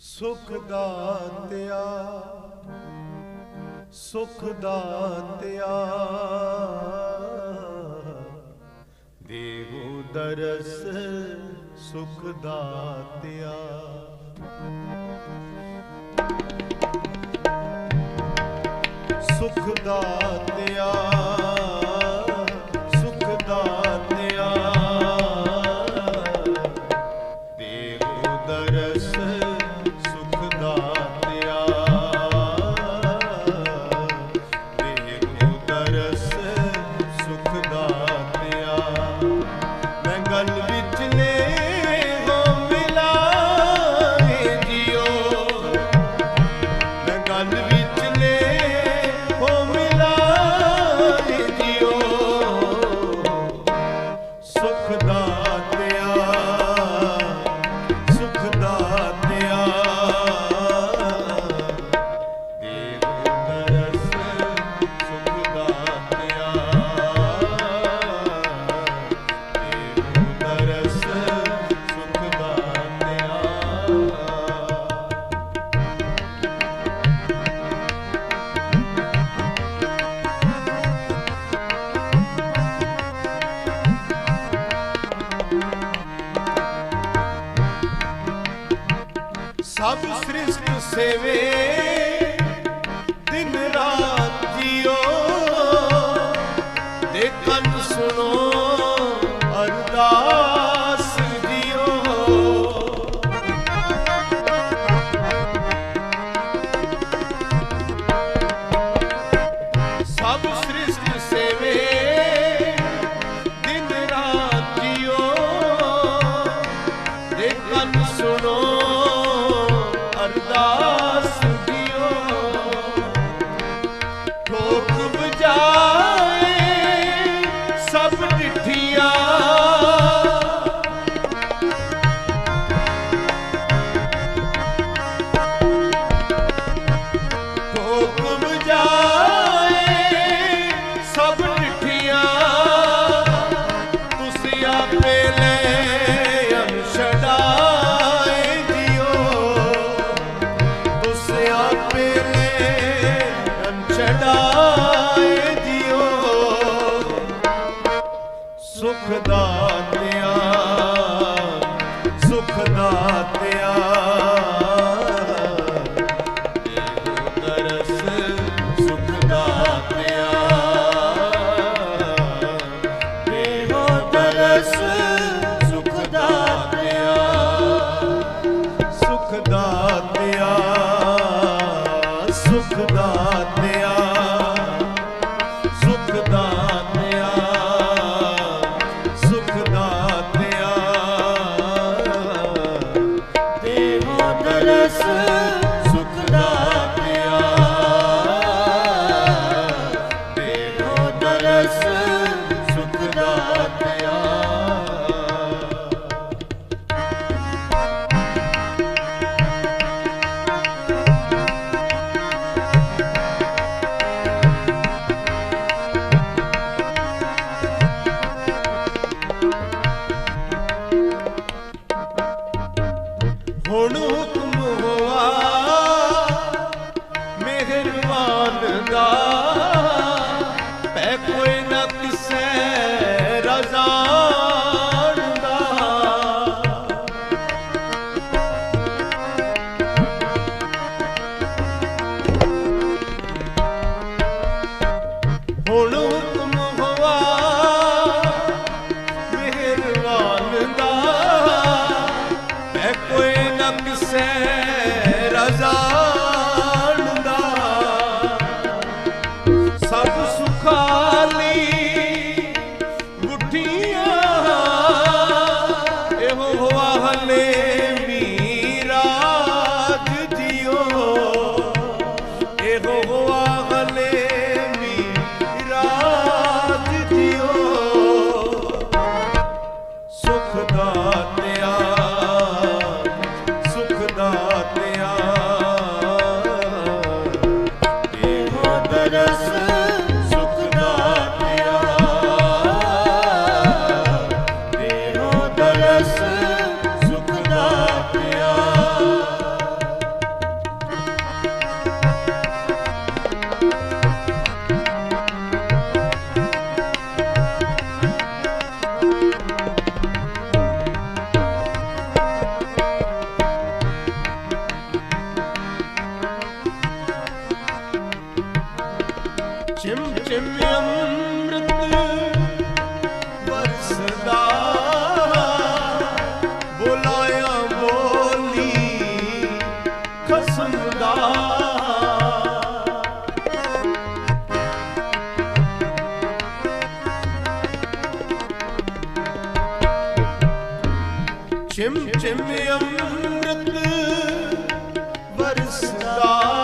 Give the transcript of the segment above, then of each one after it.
ਸੁਖ ਦਾਤਿਆ ਸੁਖ ਦਾਤਿਆ। ਦੇਵੋ ਦਰਸ ਸੁਖ ਦਾਤਿਆ। ਸੁਖ ਦਾਤਿਆ সেবে ਚਿਮ ਚਿਮ ਅੰਮ੍ਰਿਤ ਵਰਸਦਾ ਚਿਮ ਚਿਮ ਅੰਮ੍ਰਿਤ ਵਰਸਦਾ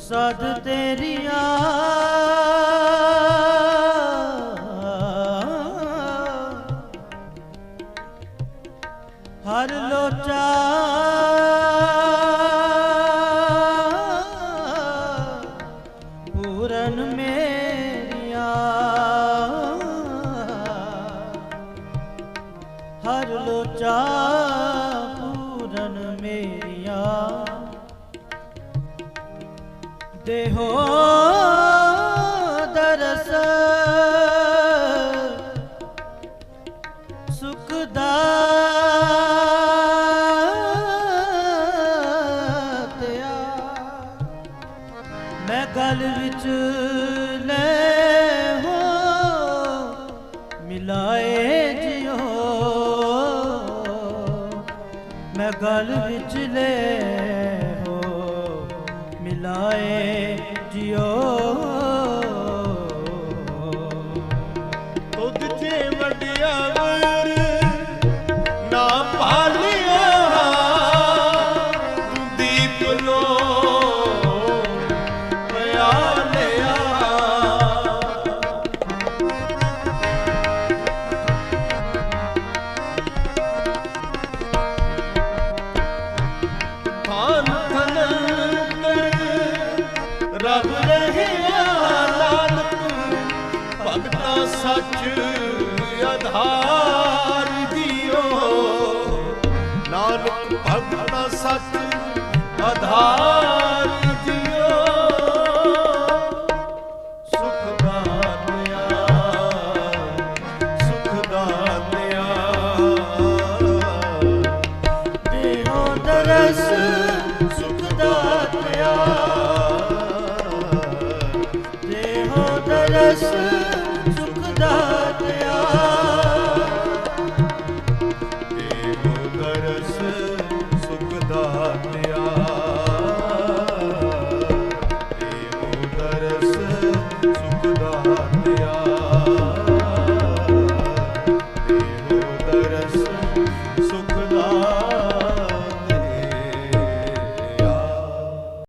ਸਦ ਤੇਰੀਆਂ ਹਰ ਲੋਚਾ। ਪੂਰਨ ਮੇਰੀਆਂ। ਹਰ ਲੋਚਾ। ਦੇਹੋ ਦਰਸ। ਸੁਖ ਦਾਤਿਆ ਮੈਂ ਗਲ ਵਿੱਚ ਲੈ ਹੋ, ਮਿਲਾਏ ਜਿਉ। ਮੈਂ ਗਲ ਵਿੱਚ ਲੈ ਮਿਲਾਏ ਜਿਉ ਸੱਚ ਆਧਾਰ ਦਿਓ। ਨਾਨਕ ਭਗਤਾ ਸੱਚ ਆਧਾਰ Jesus.